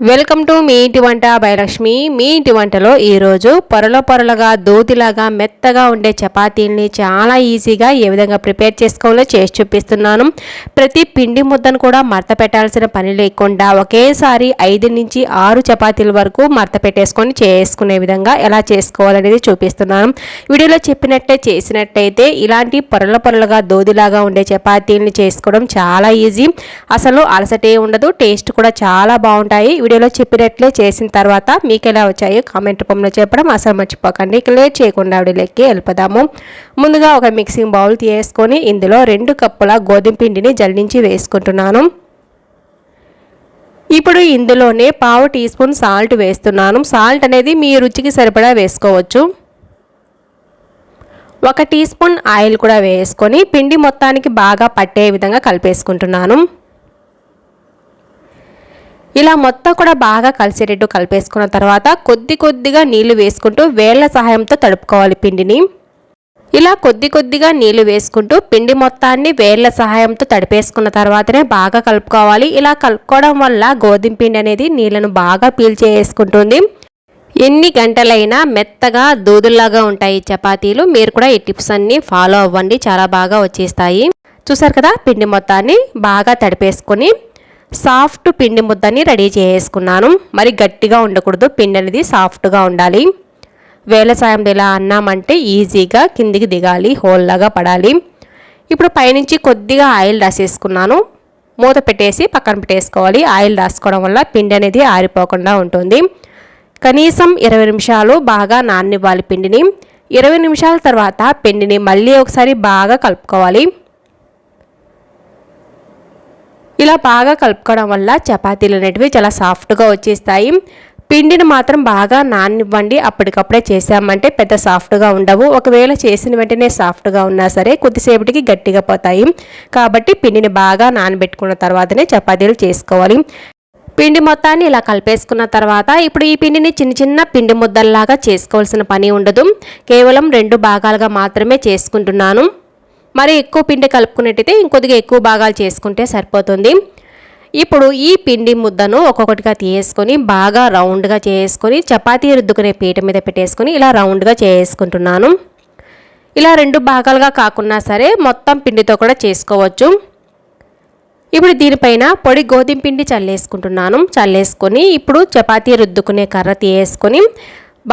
Welcome to me ఇంటి వంట భయలక్ష్మి మీ ఇంటి వంటలో ఈరోజు పొరల పొరలుగా దోతిలాగా మెత్తగా ఉండే చపాతీల్ని చాలా ఈజీగా ఏ విధంగా ప్రిపేర్ చేసుకోవాలో చేసి చూపిస్తున్నాను. ప్రతి పిండి ముద్దను కూడా మడత పెట్టాల్సిన పని లేకుండా ఒకేసారి ఐదు నుంచి ఆరు చపాతీల వరకు మడత పెట్టేసుకొని చేసుకునే విధంగా ఎలా చేసుకోవాలనేది చూపిస్తున్నాను. వీడియోలో చెప్పినట్టే చేసినట్టయితే ఇలాంటి పొరల పొరలుగా దోదిలాగా ఉండే చపాతీల్ని చేసుకోవడం చాలా ఈజీ. అసలు అలసటే ఉండదు టేస్ట్ కూడా చాలా బాగుంటాయి. వీడియోలో చెప్పినట్లే చేసిన తర్వాత మీకు ఎలా వచ్చాయో కామెంట్ రూపంలో చెప్పడం అసలు మర్చిపోకండి. ఇక లేట్ చేయకుండా ఆవిడలోకి వెళ్ళిపోదాము. ముందుగా ఒక మిక్సింగ్ బౌల్ తీసుకొని ఇందులో రెండు కప్పుల గోధుమ పిండిని జల్లించి వేసుకుంటున్నాను. ఇప్పుడు ఇందులోనే పావు టీ స్పూన్ సాల్ట్ వేస్తున్నాను. సాల్ట్ అనేది మీ రుచికి సరిపడా వేసుకోవచ్చు. ఒక టీ స్పూన్ ఆయిల్ కూడా వేసుకొని పిండి మొత్తానికి బాగా పట్టే విధంగా కలిపేసుకుంటున్నాను. ఇలా మొత్తం కూడా బాగా కలిసేటట్టు కలిపేసుకున్న తర్వాత కొద్ది కొద్దిగా నీళ్ళు వేసుకుంటూ వేళ్ళ సహాయంతో తడుపుకోవాలి పిండిని. ఇలా కొద్ది కొద్దిగా నీళ్ళు వేసుకుంటూ పిండి మొత్తాన్ని వేళ్ళ సహాయంతో తడిపేసుకున్న తర్వాతనే బాగా కలుపుకోవాలి. ఇలా కలుపుకోవడం వల్ల గోధుమ పిండి అనేది నీళ్ళను బాగా పీల్చేసుకుంటుంది ఎన్ని గంటలైనా మెత్తగా దూదుల్లాగా ఉంటాయి చపాతీలు. మీరు కూడా ఈ టిప్స్ అన్ని ఫాలో అవ్వండి. చాలా బాగా వచ్చేస్తాయి. చూసారు కదా? పిండి మొత్తాన్ని బాగా తడిపేసుకొని సాఫ్ట్ పిండి ముద్దని రెడీ చేసుకున్నాను. మరి గట్టిగా ఉండకూడదు పిండి అనేది సాఫ్ట్గా ఉండాలి. వేల సాయంతో ఇలా అన్నామంటే ఈజీగా కిందికి దిగాలి హోల్లాగా పడాలి. ఇప్పుడు పైనుంచి కొద్దిగా ఆయిల్ రాసేసుకున్నాను. మూత పెట్టేసి పక్కన పెట్టేసుకోవాలి. ఆయిల్ రాసుకోవడం వల్ల పిండి అనేది ఆరిపోకుండా ఉంటుంది. కనీసం ఇరవై నిమిషాలు బాగా నాననివ్వాలి పిండిని. ఇరవై నిమిషాల తర్వాత పిండిని మళ్ళీ ఒకసారి బాగా కలుపుకోవాలి. ఇలా బాగా కలుపుకోవడం వల్ల చపాతీలు అనేటివి చాలా సాఫ్ట్గా వచ్చేస్తాయి. పిండిని మాత్రం బాగా నానివ్వండి అప్పటికప్పుడే చేసామంటే పెద్ద సాఫ్ట్గా ఉండవు. ఒకవేళ చేసిన వెంటనే సాఫ్ట్గా ఉన్నా సరే కొద్దిసేపటికి గట్టిగా పోతాయి. కాబట్టి పిండిని బాగా నానబెట్టుకున్న తర్వాతనే చపాతీలు చేసుకోవాలి. పిండి మొత్తాన్ని ఇలా కలిపేసుకున్న తర్వాత ఇప్పుడు ఈ పిండిని చిన్న చిన్న పిండి ముద్దల్లాగా చేసుకోవాల్సిన పని ఉండదు. కేవలం రెండు భాగాలుగా మాత్రమే చేసుకుంటున్నాను. మరి ఎక్కువ పిండి కలుపుకున్నట్టయితే ఇంకొద్దిగా ఎక్కువ భాగాలు చేసుకుంటే సరిపోతుంది. ఇప్పుడు ఈ పిండి ముద్దను ఒక్కొక్కటిగా తీసుకొని బాగా రౌండ్గా చేసుకొని చపాతీ రుద్దుకునే పీట మీద పెట్టేసుకొని ఇలా రౌండ్గా చేసుకుంటున్నాను ఇలా రెండు భాగాలుగా కాకున్నా సరే మొత్తం పిండితో కూడా చేసుకోవచ్చు. ఇప్పుడు దీనిపైన పొడి గోధుమ పిండి చల్లేసుకుంటున్నాను. చల్లేసుకొని ఇప్పుడు చపాతీ రుద్దుకునే కర్ర తీసుకొని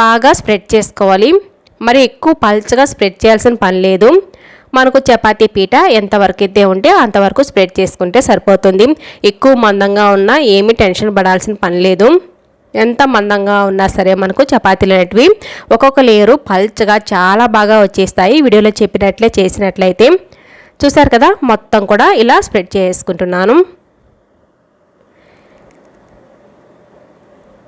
బాగా స్ప్రెడ్ చేసుకోవాలి. మరి ఎక్కువ పల్చగా స్ప్రెడ్ చేయాల్సిన పని లేదు. మనకు చపాతీ పీట ఎంతవరకు అయితే ఉంటే అంతవరకు స్ప్రెడ్ చేసుకుంటే సరిపోతుంది. ఎక్కువ మందంగా ఉన్నా ఏమీ టెన్షన్ పడాల్సిన పని లేదు. ఎంత మందంగా ఉన్నా సరే మనకు చపాతీలు అనేటివి ఒక్కొక్క లేయరు పల్చగా చాలా బాగా వచ్చేస్తాయి. వీడియోలో చెప్పినట్లే చేసినట్లయితే చూసారు కదా మొత్తం కూడా ఇలా స్ప్రెడ్ చేసుకుంటున్నాను.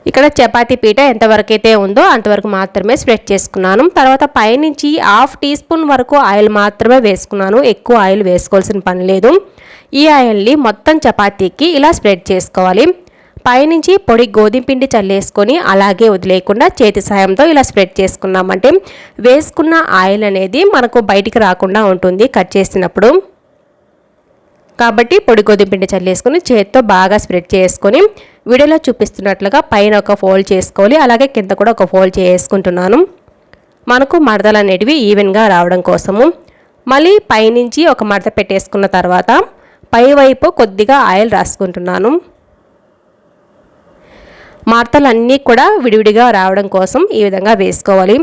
ఇక్కడ చపాతీ పీట ఎంతవరకు అయితే ఉందో అంతవరకు మాత్రమే స్ప్రెడ్ చేసుకున్నాను. తర్వాత పైనుంచి హాఫ్ టీ స్పూన్ వరకు ఆయిల్ మాత్రమే వేసుకున్నాను. ఎక్కువ ఆయిల్ వేసుకోవాల్సిన పని లేదు. ఈ ఆయిల్ని మొత్తం చపాతీకి ఇలా స్ప్రెడ్ చేసుకోవాలి. పైనుంచి పొడి గోధుమ పిండి చల్లేసుకొని అలాగే వదిలేయకుండా చేతి సాయంతో ఇలా స్ప్రెడ్ చేసుకున్నామంటే వేసుకున్న ఆయిల్ అనేది మనకు బయటికి రాకుండా ఉంటుంది కట్ చేసినప్పుడు. కాబట్టి పొడి గోధుమ పిండి చల్లేసుకొని చేతితో బాగా స్ప్రెడ్ చేసుకొని వీడియోలో చూపిస్తున్నట్లుగా పైన ఒక ఫోల్డ్ చేసుకోవాలి. అలాగే కింద కూడా ఒక ఫోల్డ్ చేసుకుంటున్నాను. మనకు మడతలు అనేటివి ఈవెన్గా రావడం కోసము. మళ్ళీ పైనుంచి ఒక మడత పెట్టేసుకున్న తర్వాత పై వైపు కొద్దిగా ఆయిల్ రాసుకుంటున్నాను. మడతలు అన్నీ కూడా విడివిడిగా రావడం కోసం ఈ విధంగా వేసుకోవాలి.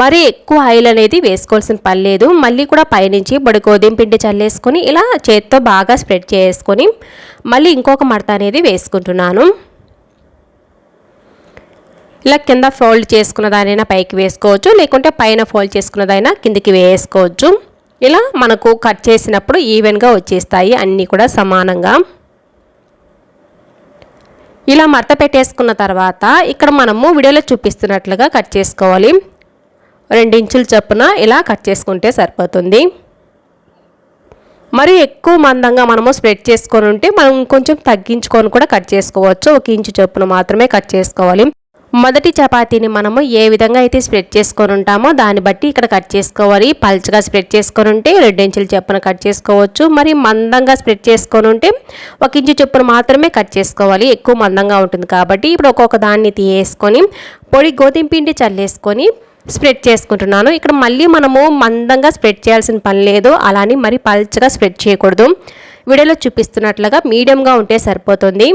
మరి ఎక్కువ ఆయిల్ అనేది వేసుకోవాల్సిన పని లేదు. మళ్ళీ కూడా పైనుంచి పొడి గోధుమ పిండి చల్లేసుకొని ఇలా చేత్తో బాగా స్ప్రెడ్ చేసుకొని మళ్ళీ ఇంకొక మడత అనేది వేసుకుంటున్నాను. ఇలా కింద ఫోల్డ్ చేసుకున్న దానైనా పైకి వేసుకోవచ్చు. లేకుంటే పైన ఫోల్డ్ చేసుకున్నదైనా కిందికి వేసుకోవచ్చు. ఇలా మనకు కట్ చేసినప్పుడు ఈవెన్గా వచ్చేస్తాయి అన్నీ కూడా సమానంగా. ఇలా మడత పెట్టేసుకున్న తర్వాత ఇక్కడ మనము వీడియోలో చూపిస్తున్నట్లుగా కట్ చేసుకోవాలి. రెండించుల చొప్పున ఇలా కట్ చేసుకుంటే సరిపోతుంది. మరి ఎక్కువ మందంగా మనము స్ప్రెడ్ చేసుకొని ఉంటే మనం కొంచెం తగ్గించుకొని కూడా కట్ చేసుకోవచ్చు. ఒక ఇంచు చొప్పున మాత్రమే కట్ చేసుకోవాలి. మొదటి చపాతీని మనము ఏ విధంగా అయితే స్ప్రెడ్ చేసుకొని ఉంటామో దాన్ని బట్టి ఇక్కడ కట్ చేసుకోవాలి. పల్చగా స్ప్రెడ్ చేసుకొని ఉంటే రెండించుల చొప్పున కట్ చేసుకోవచ్చు. మరి మందంగా స్ప్రెడ్ చేసుకొని ఉంటే ఒక ఇంచు చొప్పున మాత్రమే కట్ చేసుకోవాలి. ఎక్కువ మందంగా ఉంటుంది కాబట్టి ఇప్పుడు ఒక్కొక్క దాన్ని తీసేసుకొని పొడి గోధుమ పిండి చల్లేసుకొని స్ప్రెడ్ చేసుకుంటున్నాను. ఇక్కడ మళ్ళీ మనము మందంగా స్ప్రెడ్ చేయాల్సిన పని లేదు. అలానే మరి పల్చగా స్ప్రెడ్ చేయకూడదు. వీడియోలో చూపిస్తున్నట్లుగా మీడియంగా ఉంటే సరిపోతుంది.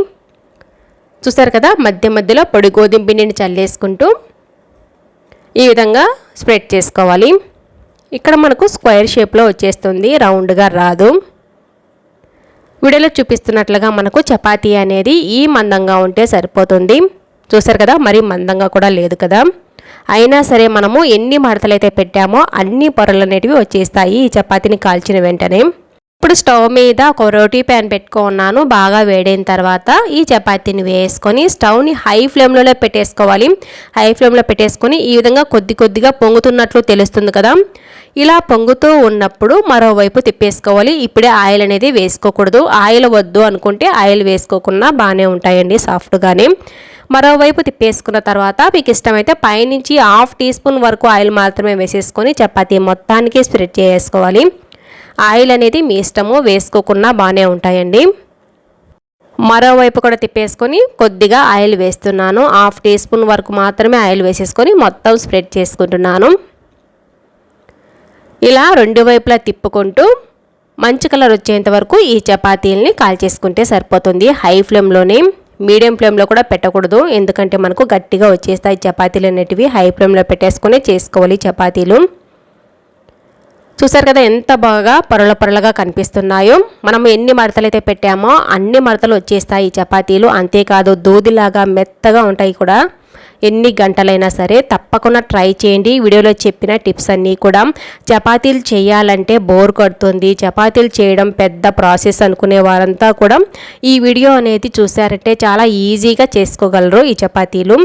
చూసారు కదా? మధ్య మధ్యలో పొడి గోధుమ పిండిని చల్లేసుకుంటూ ఈ విధంగా స్ప్రెడ్ చేసుకోవాలి. ఇక్కడ మనకు స్క్వేర్ షేప్లో వచ్చేస్తుంది. రౌండ్గా రాదు. వీడియోలో చూపిస్తున్నట్లుగా మనకు చపాతీ అనేది ఈ మందంగా ఉంటే సరిపోతుంది. చూసారు కదా? మరి మందంగా కూడా లేదు కదా? అయినా సరే మనము ఎన్ని మడతలు అయితే పెట్టామో అన్ని పొరలు అనేటివి వచ్చేస్తాయి. ఈ చపాతీని కాల్చిన వెంటనే ఇప్పుడు స్టవ్ మీద ఒక రోటీ ప్యాన్ పెట్టుకున్నాను. బాగా వేడైన తర్వాత ఈ చపాతీని వేసుకొని స్టవ్ని హై ఫ్లేమ్లోనే పెట్టేసుకోవాలి. హై ఫ్లేమ్లో పెట్టేసుకొని ఈ విధంగా కొద్ది కొద్దిగా పొంగుతున్నట్లు తెలుస్తుంది కదా. ఇలా పొంగుతూ ఉన్నప్పుడు మరోవైపు తిప్పేసుకోవాలి. ఇప్పుడే ఆయిల్ అనేది వేసుకోకూడదు. ఆయిల్ వద్దు అనుకుంటే ఆయిల్ వేసుకోకుండా బాగానే ఉంటాయండి సాఫ్ట్గానే. మరోవైపు తిప్పేసుకున్న తర్వాత మీకు ఇష్టమైతే పైనుంచి హాఫ్ టీ స్పూన్ వరకు ఆయిల్ మాత్రమే వేసేసుకొని చపాతీ మొత్తానికి స్ప్రెడ్ చేసుకోవాలి ఆయిల్ అనేది మీ ఇష్టము వేసుకోకుండా బాగానే ఉంటాయండి. మరోవైపు కూడా తిప్పేసుకొని కొద్దిగా ఆయిల్ వేస్తున్నాను. హాఫ్ టీ స్పూన్ వరకు మాత్రమే ఆయిల్ వేసేసుకొని మొత్తం స్ప్రెడ్ చేసుకుంటున్నాను. ఇలా రెండు వైపులా తిప్పుకుంటూ మంచి కలర్ వచ్చేంత వరకు ఈ చపాతీలని కాల్చేసుకుంటే సరిపోతుంది. హై ఫ్లేమ్లోనే. మీడియం ఫ్లేమ్లో కూడా పెట్టకూడదు. ఎందుకంటే మనకు గట్టిగా వచ్చేస్తాయి చపాతీలు అనేటివి. హై ఫ్లేమ్లో పెట్టేసుకొని చేసుకోవాలి చపాతీలు. చూసారు కదా ఎంత బాగా పొరల పొరలుగా కనిపిస్తున్నాయో. మనం ఎన్ని మడతలు అయితే పెట్టామో అన్ని మడతలు వచ్చేస్తాయి చపాతీలు. అంతేకాదు దూదిలాగా మెత్తగా ఉంటాయి కూడా. ఎన్ని గంటలైనా సరే తప్పకుండా ట్రై చేయండి. వీడియోలో చెప్పిన టిప్స్ అన్నీ కూడా చపాతీలు చేయాలంటే బోర్ కొడుతుంది. చపాతీలు చేయడం పెద్ద ప్రాసెస్ అనుకునే వారంతా కూడా ఈ వీడియో అనేది చూసారంటే చాలా ఈజీగా చేసుకోగలరు ఈ చపాతీలు.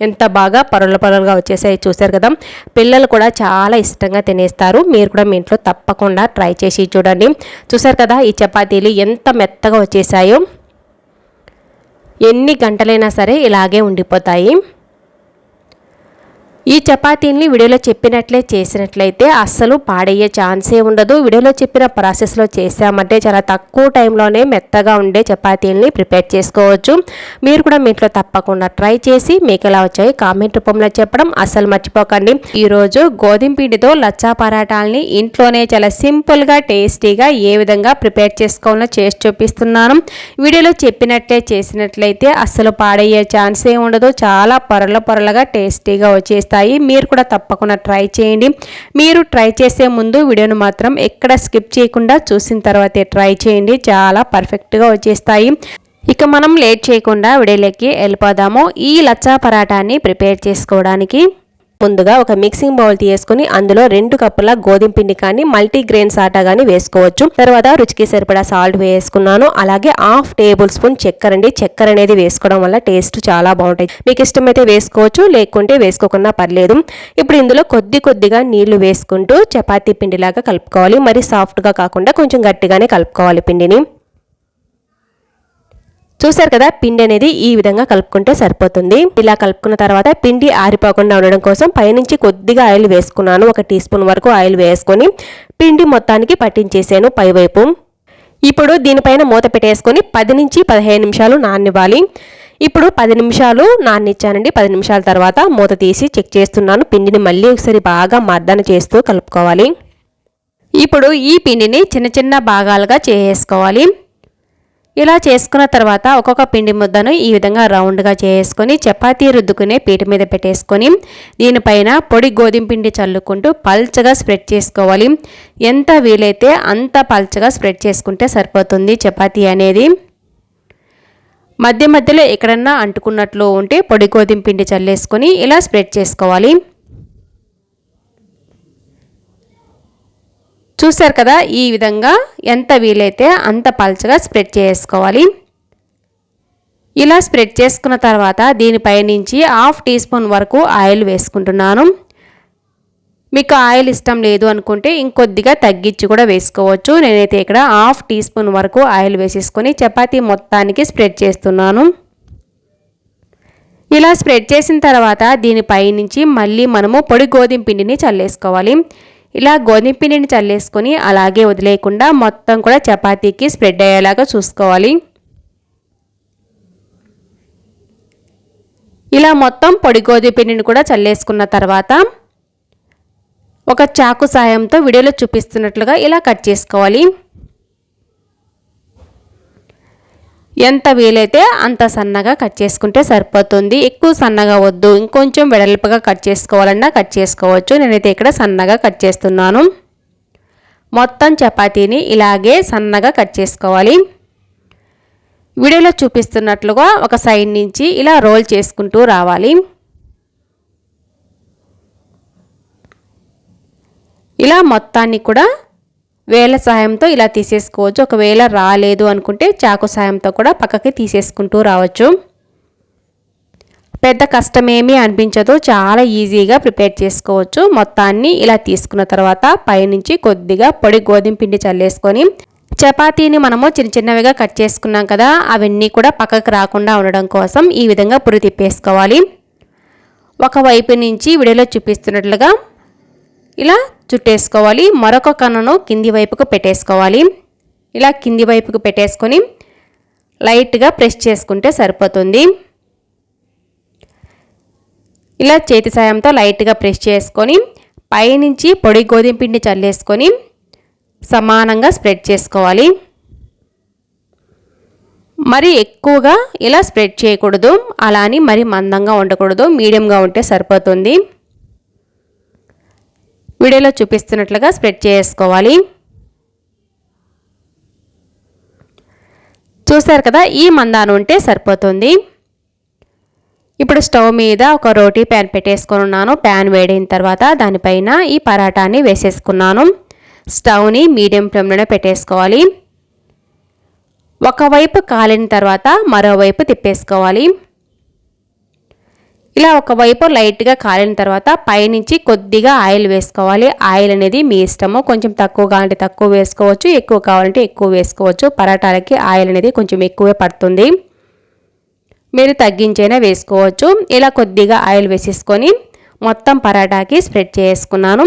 ఎంత బాగా పరుల పరులుగా వచ్చేసాయి చూశారు కదా. పిల్లలు కూడా చాలా ఇష్టంగా తినేస్తారు. మీరు కూడా మీ ఇంట్లో తప్పకుండా ట్రై చేసి చూడండి. చూశారు కదా ఈ చపాతీలు ఎంత మెత్తగా వచ్చేసాయో. ఎన్ని గంటలైనా సరే ఇలాగే ఉండిపోతాయి. ఈ చపాతీని వీడియోలో చెప్పినట్లే చేసినట్లయితే అస్సలు పాడయ్యే ఛాన్సే ఉండదు. వీడియోలో చెప్పిన ప్రాసెస్లో చేసామంటే చాలా తక్కువ టైంలోనే మెత్తగా ఉండే చపాతీలని ప్రిపేర్ చేసుకోవచ్చు. మీరు కూడా మీ ఇంట్లో తప్పకుండా ట్రై చేసి మీకు ఎలా వచ్చాయి కామెంట్ రూపంలో చెప్పడం అస్సలు మర్చిపోకండి. ఈరోజు గోధుమ పిండితో లచ్చా పరాటాలని ఇంట్లోనే చాలా సింపుల్గా టేస్టీగా ఏ విధంగా ప్రిపేర్ చేసుకోవాలో చేసి చూపిస్తున్నాను. వీడియోలో చెప్పినట్లే చేసినట్లయితే అస్సలు పాడయ్యే ఛాన్సే ఉండదు. చాలా పొరల పొరలుగా టేస్టీగా వచ్చేస్తాయి. వస్తాయి మీరు కూడా తప్పకుండా ట్రై చేయండి. మీరు ట్రై చేసే ముందు వీడియోను మాత్రం ఎక్కడ స్కిప్ చేయకుండా చూసిన తర్వాతే ట్రై చేయండి. చాలా పర్ఫెక్ట్గా వచ్చేస్తాయి. ఇక మనం లేట్ చేయకుండా విడేలకి వెళ్ళిపోదాము. ఈ లచ్చా పరాటాన్ని ప్రిపేర్ చేసుకోవడానికి ముందుగా ఒక మిక్సింగ్ బౌల్ తీసుకుని అందులో రెండు కప్పుల గోధుమ పిండి కానీ మల్టీ గ్రెయిన్స్ కానీ వేసుకోవచ్చు. తర్వాత రుచికి సరిపడా సాల్ట్ వేసుకున్నాను. అలాగే హాఫ్ టేబుల్ స్పూన్ చక్కెర అండి. చక్కెర అనేది వేసుకోవడం వల్ల టేస్ట్ చాలా బాగుంటాయి. మీకు ఇష్టమైతే వేసుకోవచ్చు లేకుంటే వేసుకోకుండా పర్లేదు. ఇప్పుడు ఇందులో కొద్ది కొద్దిగా నీళ్ళు వేసుకుంటూ చపాతీ పిండిలాగా కలుపుకోవాలి. మరి సాఫ్ట్గా కాకుండా కొంచెం గట్టిగానే కలుపుకోవాలి పిండిని. చూసారు కదా పిండి అనేది ఈ విధంగా కలుపుకుంటే సరిపోతుంది. ఇలా కలుపుకున్న తర్వాత పిండి ఆరిపోకుండా ఉండడం కోసం పైనుంచి కొద్దిగా ఆయిల్ వేసుకున్నాను. ఒక టీ స్పూన్ వరకు ఆయిల్ వేసుకొని పిండి మొత్తానికి పట్టించేసాను పైవైపు. ఇప్పుడు దీనిపైన మూత పెట్టేసుకొని పది నుంచి పదిహేను నిమిషాలు నాననివ్వాలి. ఇప్పుడు పది నిమిషాలు నానిచ్చానండి. పది నిమిషాల తర్వాత మూత తీసి చెక్ చేస్తున్నాను. పిండిని మళ్ళీ ఒకసారి బాగా మర్దన చేస్తూ కలుపుకోవాలి. ఇప్పుడు ఈ పిండిని చిన్న చిన్న భాగాలుగా చేసుకోవాలి. ఇలా చేసుకున్న తర్వాత ఒక్కొక్క పిండి ముద్దను ఈ విధంగా రౌండ్గా చేసుకొని చపాతీ రుద్దుకునే పీట మీద పెట్టేసుకొని దీనిపైన పొడి గోధుమ పిండి చల్లుకుంటూ పల్చగా స్ప్రెడ్ చేసుకోవాలి. ఎంత వీలైతే అంత పల్చగా స్ప్రెడ్ చేసుకుంటే సరిపోతుంది చపాతీ అనేది. మధ్య మధ్యలో ఎక్కడన్నా అంటుకున్నట్లు ఉంటే పొడి గోధుమ పిండి చల్లేసుకొని ఇలా స్ప్రెడ్ చేసుకోవాలి. చూశారు కదా ఈ విధంగా ఎంత వీలైతే అంత పల్చగా స్ప్రెడ్ చేసుకోవాలి. ఇలా స్ప్రెడ్ చేసుకున్న తర్వాత దీనిపై నుంచి హాఫ్ టీ స్పూన్ వరకు ఆయిల్ వేసుకుంటున్నాను. మీకు ఆయిల్ ఇష్టం లేదు అనుకుంటే ఇంకొద్దిగా తగ్గించి కూడా వేసుకోవచ్చు. నేనైతే ఇక్కడ హాఫ్ టీ స్పూన్ వరకు ఆయిల్ వేసేసుకొని చపాతీ మొత్తానికి స్ప్రెడ్ చేస్తున్నాను. ఇలా స్ప్రెడ్ చేసిన తర్వాత దీనిపై నుంచి మళ్ళీ మనము పొడి గోధుమ పిండిని చల్లేసుకోవాలి. ఇలా గోధుమ పిండిని చల్లేసుకొని అలాగే వదిలేయకుండా మొత్తం కూడా చపాతీకి స్ప్రెడ్ అయ్యేలాగా చూసుకోవాలి. ఇలా మొత్తం పొడి గోధుమ పిండిని కూడా చల్లేసుకున్న తర్వాత ఒక చాకు సాయంతో వీడియోలో చూపిస్తున్నట్లుగా ఇలా కట్ చేసుకోవాలి. ఎంత వీలైతే అంత సన్నగా కట్ చేసుకుంటే సరిపోతుంది. ఎక్కువ సన్నగా వద్దు. ఇంకొంచెం వెడల్పుగా కట్ చేసుకోవాలన్నా కట్ చేసుకోవచ్చు. నేనైతే ఇక్కడ సన్నగా కట్ చేస్తున్నాను. మొత్తం చపాతీని ఇలాగే సన్నగా కట్ చేసుకోవాలి. వీడియోలో చూపిస్తున్నట్లుగా ఒక సైడ్ నుంచి ఇలా రోల్ చేసుకుంటూ రావాలి. ఇలా మొత్తాన్ని కూడా వేల సాయంతో ఇలా తీసేసుకోవచ్చు. ఒకవేళ రాలేదు అనుకుంటే చాకు సాయంతో కూడా పక్కకి తీసేసుకుంటూ రావచ్చు. పెద్ద కష్టమేమీ అనిపించదు. చాలా ఈజీగా ప్రిపేర్ చేసుకోవచ్చు. మొత్తాన్ని ఇలా తీసుకున్న తర్వాత పైనుంచి కొద్దిగా పొడి గోధుమ పిండి చల్లేసుకొని చపాతీని మనము చిన్న చిన్నవిగా కట్ చేసుకున్నాం కదా అవన్నీ కూడా పక్కకు రాకుండా ఉండడం కోసం ఈ విధంగా పురి తిప్పేసుకోవాలి. ఒకవైపు నుంచి వీడియోలో చూపిస్తున్నట్లుగా ఇలా చుట్టేసుకోవాలి. మరొక కన్నును కింది వైపుకు పెట్టేసుకోవాలి. ఇలా కింది వైపుకు పెట్టేసుకొని లైట్గా ప్రెస్ చేసుకుంటే సరిపోతుంది. ఇలా చేతి సాయంతో లైట్గా ప్రెస్ చేసుకొని పైనుంచి పొడి గోధుమ పిండి చల్లేసుకొని సమానంగా స్ప్రెడ్ చేసుకోవాలి. మరి ఎక్కువగా ఇలా స్ప్రెడ్ చేయకూడదు. అలా అని మరి మందంగా ఉండకూడదు మీడియంగా ఉంటే సరిపోతుంది. వీడియోలో చూపిస్తున్నట్లుగా స్ప్రెడ్ చేసుకోవాలి. చూసారు కదా ఈ మందాను ఉంటే సరిపోతుంది. ఇప్పుడు స్టవ్ మీద ఒక రోటీ ప్యాన్ పెట్టేసుకొని ఉన్నాను. ప్యాన్ వేడిన తర్వాత దానిపైన ఈ పరాటాని వేసేసుకున్నాను. స్టవ్ని మీడియం ఫ్లేమ్లోనే పెట్టేసుకోవాలి. ఒకవైపు కాలిన తర్వాత మరోవైపు తిప్పేసుకోవాలి. ఇలా ఒకవైపు లైట్గా కాలిన తర్వాత పైనుంచి కొద్దిగా ఆయిల్ వేసుకోవాలి. ఆయిల్ అనేది మీ ఇష్టము. కొంచెం తక్కువ కావాలంటే తక్కువ వేసుకోవచ్చు. ఎక్కువ కావాలంటే ఎక్కువ వేసుకోవచ్చు. పరాటాలకి ఆయిల్ అనేది కొంచెం ఎక్కువే పడుతుంది. మీరు తగ్గించైనా వేసుకోవచ్చు. ఇలా కొద్దిగా ఆయిల్ వేసేసుకొని మొత్తం పరాటాకి స్ప్రెడ్ చేసుకున్నాను.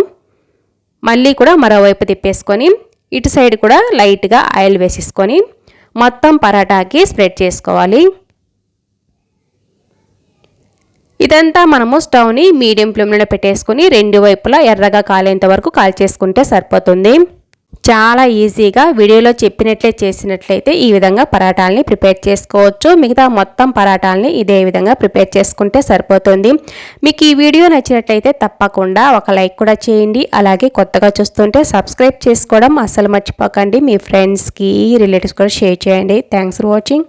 మళ్ళీ కూడా మరోవైపు తిప్పేసుకొని ఇటు సైడ్ కూడా లైట్గా ఆయిల్ వేసేసుకొని మొత్తం పరాటాకి స్ప్రెడ్ చేసుకోవాలి. ఇదంతా మనము స్టవ్ని మీడియం ఫ్లేమ్లో పెట్టేసుకుని రెండు వైపులా ఎర్రగా కాలేంత వరకు కాల్చేసుకుంటే సరిపోతుంది. చాలా ఈజీగా వీడియోలో చెప్పినట్లే చేసినట్లయితే ఈ విధంగా పరాటాలని ప్రిపేర్ చేసుకోవచ్చు. మిగతా మొత్తం పరాటాలని ఇదే విధంగా ప్రిపేర్ చేసుకుంటే సరిపోతుంది. మీకు ఈ వీడియో నచ్చినట్లయితే తప్పకుండా ఒక లైక్ కూడా చేయండి. అలాగే కొత్తగా చూస్తుంటే సబ్స్క్రైబ్ చేసుకోవడం అసలు మర్చిపోకండి. మీ ఫ్రెండ్స్కి రిలేటివ్స్ కూడా షేర్ చేయండి. Thanks for watching.